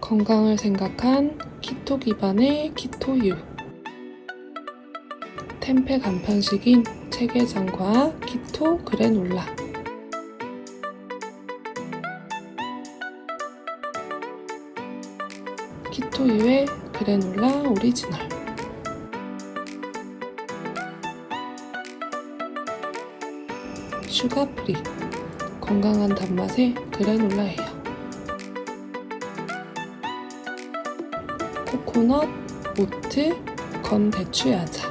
건강을 생각한 키토 기반의 키토유. 템페 간편식인 체계장과 키토 그래놀라. 키토유의 그래놀라 오리지널. 슈가 프리. 건강한 단맛의 그래놀라예요. 코코넛, 오트, 건 대추야자.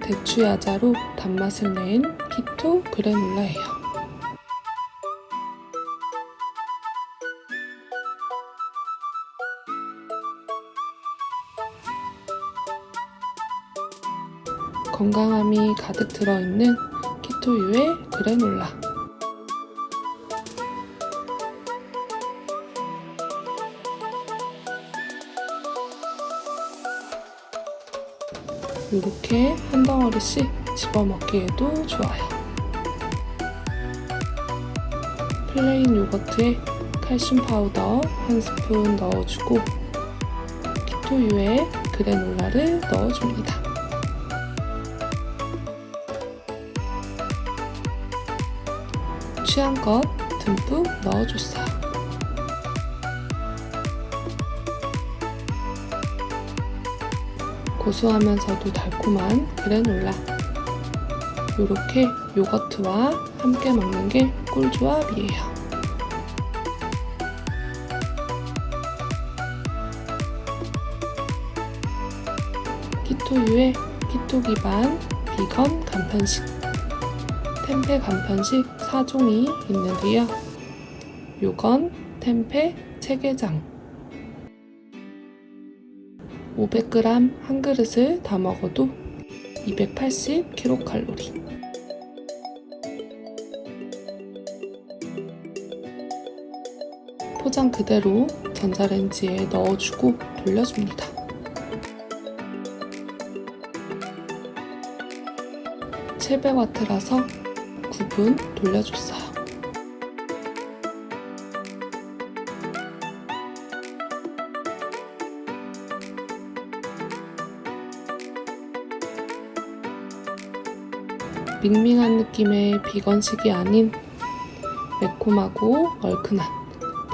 대추야자로 단맛을 낸 키토 그래놀라예요. 건강함이 가득 들어있는 키토유의 그래놀라. 이렇게 한 덩어리씩 집어먹기에도 좋아요. 플레인 요거트에 칼슘 파우더 한 스푼 넣어주고 키토유에 그래놀라를 넣어줍니다. 취향껏 듬뿍 넣어줬어요. 고소하면서도 달콤한 그래놀라. 이렇게 요거트와 함께 먹는 게 꿀조합이에요. 키토유의 키토 기반 비건 간편식. 템페 간편식 4종이 있는데요. 요건 템페 체계장 500g 한 그릇을 다 먹어도 280kcal 포장 그대로 전자레인지에 넣어주고 돌려줍니다. (700W라서) 9분 돌려줬어요. 밍밍한 느낌의 비건식이 아닌 매콤하고 얼큰한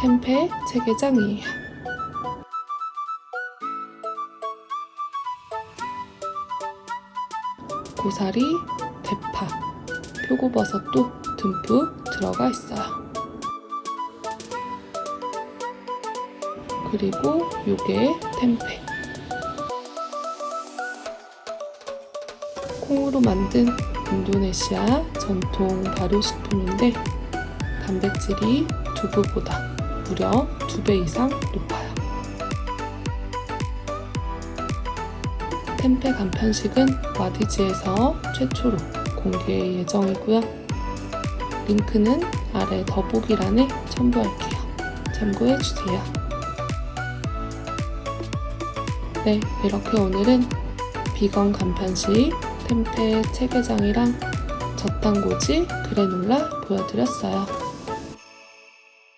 템페 체계장이에요. 고사리, 대파, 표고버섯도 듬뿍 들어가 있어요. 그리고 요게 템페. 콩으로 만든 인도네시아 전통 발효식품인데 단백질이 두부보다 무려 두배 이상 높아요. 템페 간편식은 와디즈에서 최초로 공개 예정이고요. 링크는 아래 더보기란에 첨부할게요. 참고해 주세요. 네, 이렇게 오늘은 비건 간편식 템페 체계장이랑 젖단고지 그래놀라 보여드렸어요.